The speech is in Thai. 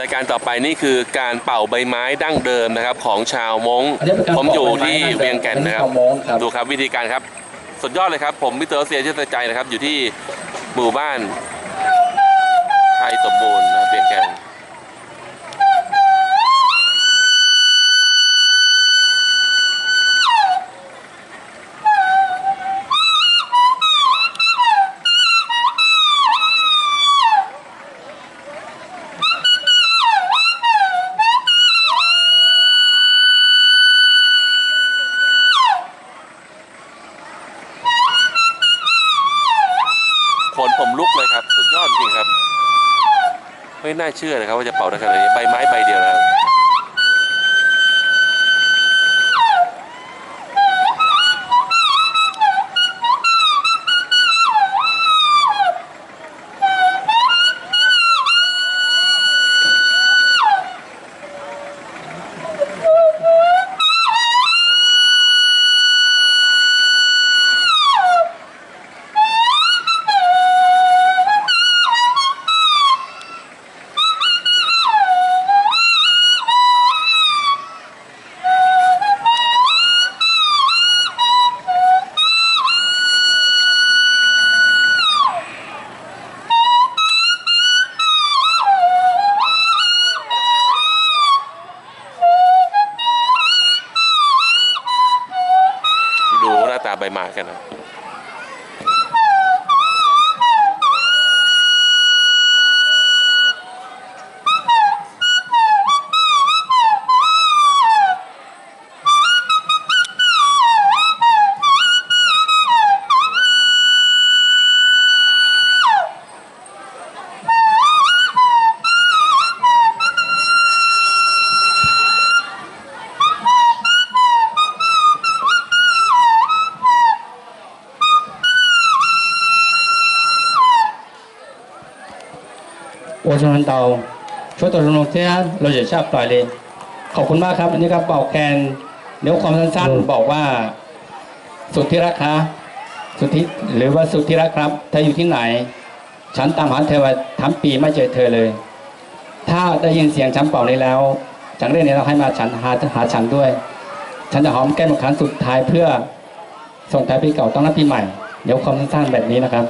รายการต่อไปนี่คือการเป่าใบไม้ดั้งเดิมนะครับ ของชาวมงอันนี้เป็นการผมอยู่เป่าใบไม้ที่ดั้งเดิมเวียงแก่นนะครับของชาวม้งครับดูครับวิธีการครับ สุดยอดเลยครับ ผมมิสเตอร์เซียเชื่อใจนะครับ อยู่ที่หมู่บ้านไทยสมบูรณ์นะครับเวียงแก่น ผมลุกเลยครับ สุดยอดจริงครับ ไม่น่าเชื่อนะครับว่าจะเป่าได้ขนาดนี้ใบไม้ใบเดียวนะครับ ใบไม้กันนะ 我是南岛ช่วยตรวจลงเทียเราจะชอบต่อยเลย ขอบคุณมากครับ อันนี้ครับเป่าแคนเดี๋ยวความสั้นๆบอกว่า สุดที่รักคะสุดที่หรือว่าสุดที่รักครับเธออยู่ที่ไหน ฉันตามหาเธอมาทั้งปีไม่เจอเธอเลย ถ้าได้ยินเสียงฉันเป่านี้แล้วจากเรื่องนี้เราให้มาฉันหาหาฉันด้วย ฉันจะหอมแก้มครั้งสุดท้ายเพื่อส่งท้ายปีเก่าต้อนรับปีใหม่ เดี๋ยวความสั้นๆแบบนี้นะครับ